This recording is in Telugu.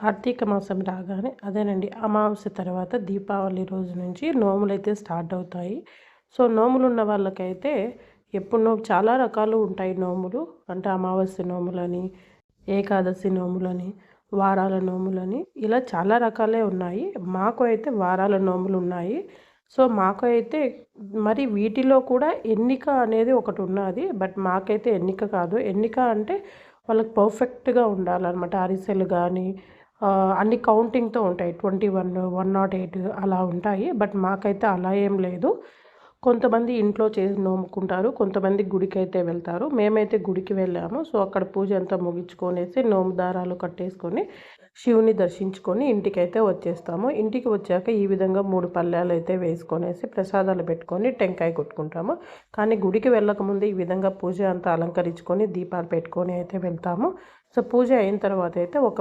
కార్తీక మాసం రాగానే అదేనండి అమావాస్య తర్వాత దీపావళి రోజు నుంచి నోములు అయితే స్టార్ట్ అవుతాయి. సో నోములు ఉన్న వాళ్ళకైతే ఎప్పుడు నో చాలా రకాలు ఉంటాయి నోములు. అంటే అమావాస్య నోములని ఏకాదశి నోములని వారాల నోములని ఇలా చాలా రకాలే ఉన్నాయి. మాకు అయితే వారాల నోములు ఉన్నాయి. సో మాకు అయితే మరి వీటిలో కూడా ఎన్నిక అనేది ఒకటి ఉన్నది. బట్ మాకైతే ఎన్నిక కాదు. ఎన్నిక అంటే వాళ్ళకి పర్ఫెక్ట్గా ఉండాలన్నమాట. అరిసెలు కానీ అన్ని కౌంటింగ్తో ఉంటాయి. Twenty one one nought eight అలా ఉంటాయి. బట్ మాకైతే అలా ఏం లేదు. కొంతమంది ఇంట్లో చేసి నోముకుంటారు. కొంతమంది గుడికి అయితే వెళ్తారు. మేమైతే గుడికి వెళ్ళాము. సో అక్కడ పూజ అంతా ముగించుకొనేసి నోము దారాలు కట్టేసుకొని శివుని దర్శించుకొని ఇంటికైతే వచ్చేస్తాము. ఇంటికి వచ్చాక ఈ విధంగా మూడు పల్లెలు అయితే వేసుకొనేసి ప్రసాదాలు పెట్టుకొని టెంకాయ కొట్టుకుంటాము. కానీ గుడికి వెళ్ళకముందు ఈ విధంగా పూజ అంతా అలంకరించుకొని దీపాలు పెట్టుకొని అయితే వెళ్తాము. సో పూజ అయిన తర్వాత అయితే ఒక